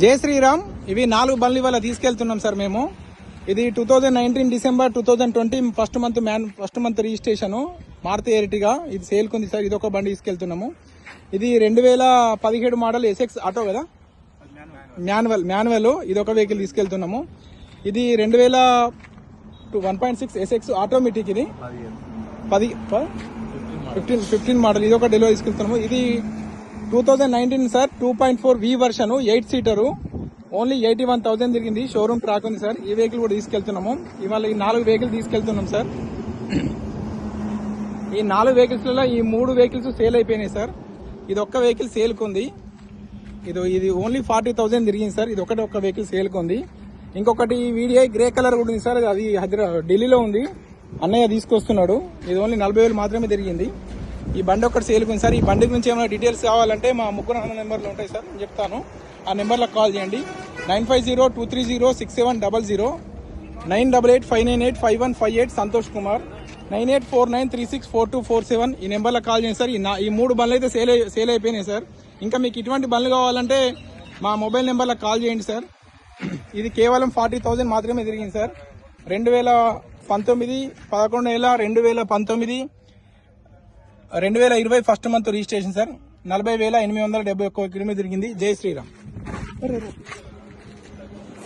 జై శ్రీరామ్. ఇవి నాలుగు బండ్లు ఇవాళ తీసుకెళ్తున్నాం సార్ మేము. ఇది two thousand nineteen December two thousand twenty first month man first month registration Maruti Ertiga ఇది సేల్కుంది సార్ ఇది ఒక బండి తీసుకెళ్తున్నాము. ఇది రెండు వేల పదిహేడు మోడల్ ఎస్ఎక్స్ ఆటో కదా? మాన్యువల్ మాన్యువల్ ఇది ఒక వెహికల్ తీసుకెళ్తున్నాము. ఇది రెండు వేల one point six SX automatic ఇది. పది ఫిఫ్టీన్ ఫిఫ్టీన్ మోడల్. ఇది ఒక డెలివరీ తీసుకెళ్తున్నాము. ఇది two thousand nineteen sir two point four V version eight seater only eighty one thousand తిరిగింది. షోరూమ్ ట్రాక్ ఉంది సార్. ఈ వెహికల్ కూడా తీసుకెళ్తున్నాము. ఇవాళ ఈ నాలుగు వెహికల్ తీసుకెళ్తున్నాం సార్. ఈ నాలుగు వెహికల్స్లలో ఈ మూడు వెహికల్స్ సేల్ అయిపోయినాయి సార్. ఇది ఒక్క వెహికల్ సేల్కి ఉంది. ఇది ఇది ఓన్లీ ఫార్టీ థౌసండ్ తిరిగింది సార్. ఇది ఒకటి ఒక్క వెహికల్ సేల్కి ఉంది. ఇంకొకటి వీడియో గ్రే కలర్ కూడా ఉంది సార్. అది హైదరాబాద్ ఢిల్లీలో ఉంది. అన్నయ్య తీసుకొస్తున్నాడు. ఇది ఓన్లీ నలభై వేలు మాత్రమే తిరిగింది. ఈ బండి ఒకటి సేల్కి సార్ ఈ బండి గురించి ఏమైనా డీటెయిల్స్ కావాలంటే మా ముగ్గురు అన్న నెంబర్లు ఉంటాయి సార్. నేను చెప్తాను. ఆ నెంబర్లకు కాల్ చేయండి. Nine five zero two three zero six seven double zero nine double eight five nine eight five one five eight Santhosh Kumar nine eight four nine three six four two four seven ఈ నెంబర్లో call చేయండి sir. ఈ నా- ఈ మూడు బండ్లు అయితే sale అయి- సేల్ అయిపోయినాయి సార్. ఇంకా మీకు ఇటువంటి బండ్లు కావాలంటే మా మొబైల్ నెంబర్లో కాల్ చేయండి సార్. ఇది కేవలం ఫార్టీ థౌజండ్ మాత్రమే తిరిగింది సార్. రెండు వేల పంతొమ్మిది పదకొండు వేల రెండు వేల పంతొమ్మిది రెండు వేల ఇరవై ఫస్ట్ మంత్ రిజిస్ట్రేషన్ సార్ నలభై వేల ఎనిమిది వందల డెబ్బై ఒక్క కిలోమీటర్ తిరిగింది. జై శ్రీరామ్.